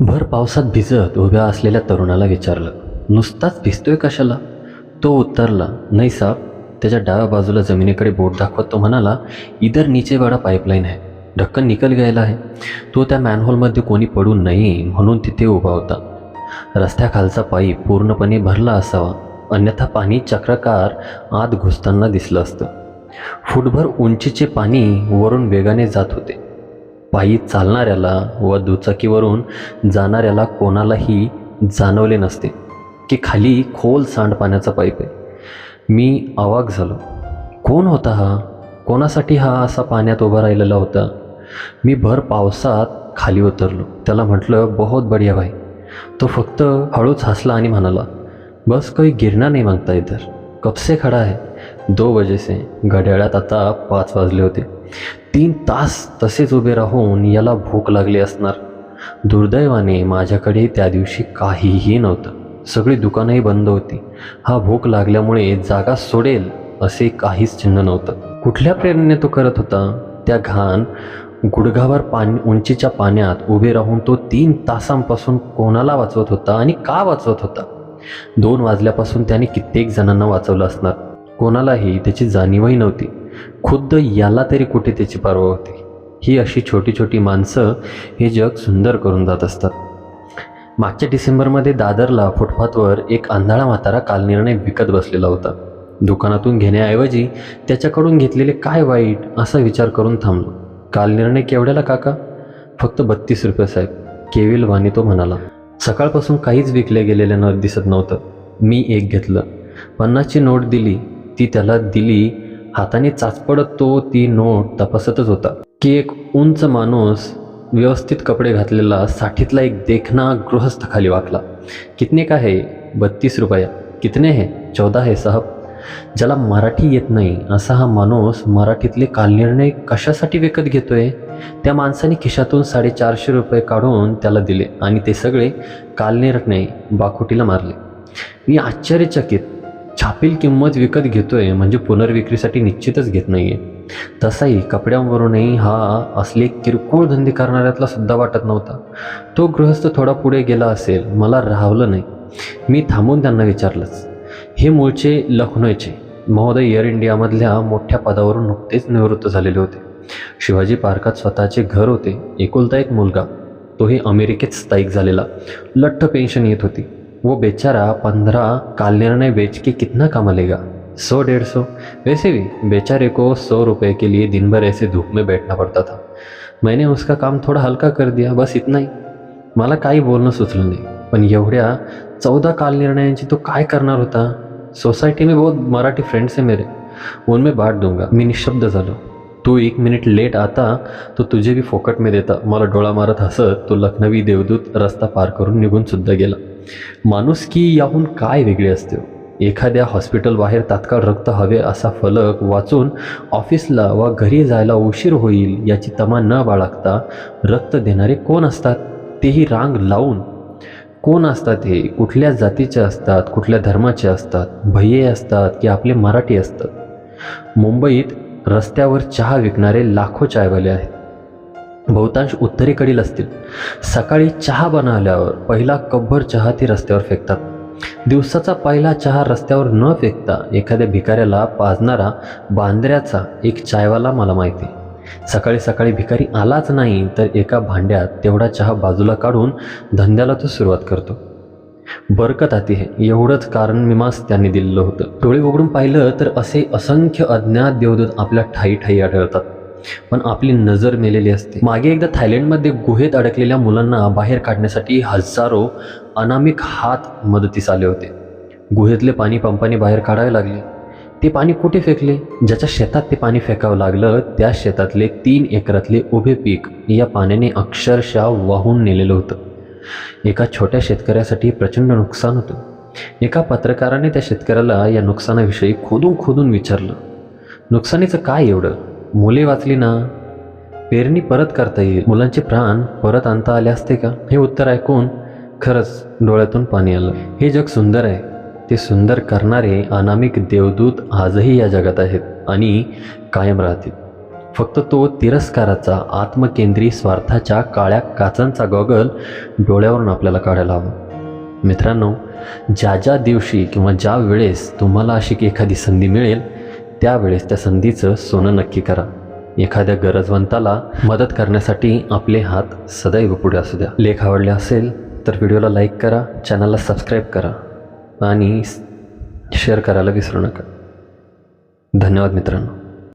भर पावसात भिजत उभ्या असलेल्या तरुणाला विचारलं नुसताच भिजतोय कशाला? तो उत्तरला नाही साब त्याच्या डाव्या बाजूला जमिनीकडे बोट दाखवत तो म्हणाला इधर नीचे बडा पाईपलाईन आहे ढक्कन निकल गेला आहे तो त्या मॅनहोलमध्ये कोणी पडू नये म्हणून तिथे उभा होता. रस्त्याखालचा पाईप पूर्णपणे भरला असावा अन्यथा पाणी चक्रकार आत घुसताना दिसलं असतं. फुटभर उंचीचे पाणी वरून वेगाने जात होते. पायी चालणाऱ्याला व दुचाकीवरून जाणाऱ्याला कोणालाही जाणवले नसते की खाली खोल सांडपाण्याचा पाईप आहे. मी अवाक झालो. कोण होता हा? कोणासाठी हा असा पाण्यात उभा राहिलेला होता? मी भर पावसात खाली उतरलो. त्याला म्हटलं बहुत बढिया भाई. तो फक्त हळूच हसला आणि म्हणाला बस काही गिरना नाही मागता इधर. कब से खडा आहे दो बजे से. घड्याळात आता पाच वाजले होते. तीन तास तसेच उभे राहून याला भूक लागली असणार. दुर्दैवाने माझ्याकडे त्या दिवशी काहीही नव्हतं. सगळी दुकानंही बंद होती. हा भूक लागल्यामुळे जागा सोडेल असे काहीच चिन्ह नव्हतं. कुठल्या प्रेरणेने तो करत होता? त्या घाण गुडघावर पाणी उंचीच्या पाण्यात उभे राहून तो तीन तासांपासून कोणाला वाचवत होता आणि का वाचवत होता? दोन वाजल्यापासून त्याने कित्येक जणांना वाचवलं असणार. कोणालाही त्याची जाणीवही नव्हती. खुद्द याला तरी कुठे त्याची पर्वा होती. ही अशी छोटी छोटी माणसं हे जग सुंदर करून जात असतात. मागच्या डिसेंबरमध्ये दादरला फुटपाथवर एक आंधळा म्हातारा कालनिर्णय विकत बसलेला होता. दुकानातून घेण्याऐवजी त्याच्याकडून घेतलेले काय वाईट असा विचार करून थांबलो. कालनिर्णय केवढ्याला काका? फक्त बत्तीस रुपये साहेब. केविल वाणी तो म्हणाला. सकाळपासून काहीच विकले गेलेलं न दिसत नव्हतं. मी एक घेतलं. पन्नासची नोट दिली. ती त्याला दिली. हाताने चाचपडत तो ती नोट तपासतच होता. की एक उंच माणूस व्यवस्थित कपडे घातलेला साठीतला एक देखना गृहस्थ खाली वाकला. कितने का है? बत्तीस रुपया. कितने है? चौदा है साहब. ज्याला मराठी येत नाही असा हा माणूस मराठीतले कालनिर्णय कशासाठी विकत घेतोय? त्या माणसाने खिशातून साडेचारशे रुपये काढून त्याला दिले आणि ते सगळे कालनिर्णय बाकुटीला मारले. मी आश्चर्यचकित छापील किंमत विकत घेतोय म्हणजे पुनर्विक्रीसाठी निश्चितच घेत नाहीये. तसाही कपड्यांवरूनही हा असले किरकोळ धंदे करणाऱ्यातला सुद्धा वाटत नव्हता. तो गृहस्थ थोडा पुढे गेला असेल मला राहवलं नाही. मी थांबून त्यांना विचारलंच. हे मूळचे लखनौचे महोदय एअर इंडियामधल्या मोठ्या पदावरून नुकतेच निवृत्त झालेले होते. शिवाजी पार्कात स्वतःचे घर होते एकुलता एक मुलगा. तोही अमेरिकेत स्थायिक झालेला. लठ्ठ पेन्शन येत होती. वो बेचारा पंद्रह काल निर्णय बेच के कितना कमा लेगा सौ, डेढ़ सौ? वैसे भी बेचारे को सौ रुपए के लिए दिन भर ऐसे धूप में बैठना पड़ता था। मैंने उसका काम थोड़ा हल्का कर दिया, बस इतना ही। मला काही बोलणं सुचलं नाही, पण एवढ्या चौदा काल निर्णयांची तो काय करणार होता? सोसायटी में बहुत मराठी फ्रेंड्स हैं मेरे। उनमें बांट दूँगा। मी निशब्द झालो। तू एक मिनिट लेट आता तो तुझे भी फोकट में देता। मला डोळा मारत हसत तो लखनवी देवदूत रस्ता पार करून निघून सुद्धा गेला. माणूस की याहून काय वेगळे असते? एखाद्या हॉस्पिटल बाहेर तात्काळ रक्त हवे असा फलक वाचून ऑफिसला वा घरी जायला उशीर होईल याची तमा न बाळगता रक्त देणारे कोण असतात? तेही रांग लावून. कोण असतात हे? कुठल्या जातीचे असतात? कुठल्या धर्माचे असतात? भय्ये असतात की आपले मराठी असतात? मुंबईत रस्त्यावर चहा विकणारे लाखो चायवाले आहेत. बहुतांश उत्तरेकडील असतील. सकाळी चहा बनवल्यावर पहिला कपभर चहा ती रस्त्यावर फेकतात. दिवसाचा पहिला चहा रस्त्यावर न फेकता एखाद्या भिकाऱ्याला पाजणारा बांद्र्याचा एक चायवाला मला माहिती. आहे. सकाळी सकाळी भिकारी आलाच नाही तर एका भांड्यात तेवढा चहा बाजूला काढून धंद्याला तो सुरुवात करतो. बरकत आती हे एवढंच कारण मीमास त्यांनी दिलेलं होतं. डोळे उघडून पाहिलं तर असे असंख्य अज्ञात देवदूत आपल्या ठाई ठाई आढळतात. पण आपली नजर मेलेली असते. मागे एकदा थायलंडमध्ये गुहेत अडकलेल्या मुलांना बाहेर काढण्यासाठी हजारो अनामिक हात मदतीस आले होते. गुहेतले पाणी पंपाने बाहेर काढावे लागले. ते पाणी कुठे फेकले? ज्याच्या शेतात ते पाणी फेकावं लागलं त्या शेतातले तीन एकरातले उभे पीक या पाण्याने अक्षरशः वाहून नेलेलं होतं. एका छोट्या शेतकऱ्यासाठी प्रचंड नुकसान होतं. एका पत्रकाराने त्या शेतकऱ्याला या नुकसानाविषयी खोदून खोदून विचारलं. नुकसानीचं काय एवढं? मुले वाचली ना? पेरणी परत करता येईल. मुलांचे प्राण परत आणता आले असते का? हे उत्तर ऐकून खरंच डोळ्यातून पाणी आलं. हे जग सुंदर आहे. ते सुंदर करणारे अनामिक देवदूत आजही या जगात आहेत आणि कायम राहतील. फक्त तो तिरस्काराचा आत्मकेंद्री स्वार्थाच्या काळ्या काचांचा गॉगल डोळ्यावरून आपल्याला काढायला हवा. मित्रांनो ज्या ज्या दिवशी किंवा ज्या वेळेस तुम्हाला अशी की एखादी संधी मिळेल त्यावेळेस त्या संधीचं सोनं नक्की करा. एखाद्या गरजवंताला मदत करण्यासाठी आपले हात सदैव पुढे असू द्या. लेख आवडले असेल तर व्हिडिओला लाईक करा चॅनलला सबस्क्राईब करा आणि शेअर करायला विसरू नका. धन्यवाद मित्रांनो.